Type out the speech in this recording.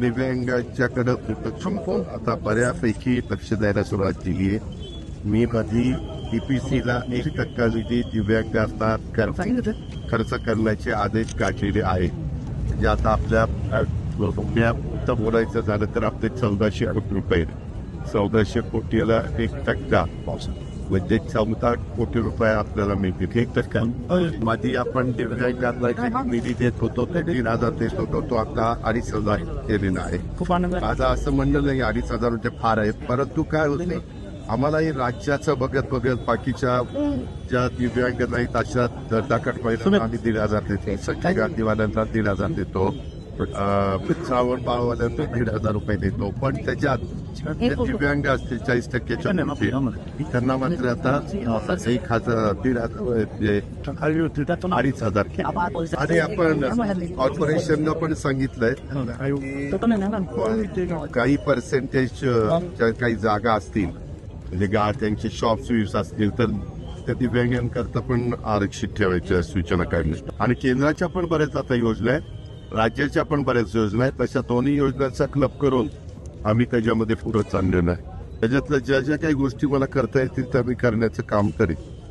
दिव्यांगांच्याकडे दुर्लक्ष आता बऱ्यापैकी लक्ष द्यायला सुरुवात केली आहे. मी माझी ईपीसीला एक टक्का निधी दिव्यांगांना खर्च खर्च करण्याचे आदेश काढलेले आहे. म्हणजे आता आपल्या बोलायचं झालं तर आपले चौदाशे कोटी रुपये. चौदाशे कोटीला एक टक्का. म्हणजे चौदा कोटी रुपये आपल्याला मिळतील. एक टक्का माझी आपण निधी देत होतो ते तीन हजार देत होतो. तो आता अडीच हजार केलेला आहे. खूप आनंद. माझं असं म्हणणं नाही अडीच हजार रुपये फार आहेत परंतु काय होतं? आम्हालाही राज्याचं बघत बघत बाकीच्या ज्या दिव्यांग नाहीत अशा दर्दाकट महिला आम्ही दीड हजार देतो. सगळ्या गांधीवाल्यांना दीड हजार देतो. अं, श्रावण बाळवाल्यांना दीड हजार रुपये देतो. पण त्याच्यात जे दिव्यांग असतील चाळीस वरती, त्यांना मात्र आता एक हजार दीड हजार अडीच हजार. आणि आपण कॉर्पोरेशनला पण सांगितलंय काही पर्सेंटेज काही जागा असतील. म्हणजे गा त्यांचे शॉप स्वीप्स असतील तर त्या दिव्यांगांकरता पण आरक्षित ठेवायच्या सूचना काढल्या. आणि केंद्राच्या पण बऱ्याच आता योजना आहेत. राज्याच्या पण बऱ्याच योजना आहेत तशा दोन्ही योजनांचा क्लब करून आम्ही त्याच्यामध्ये पुढे चाललेलो आहे. त्याच्यातल्या ज्या ज्या काही गोष्टी मला करता येतील त्या मी करण्याचं काम करेन.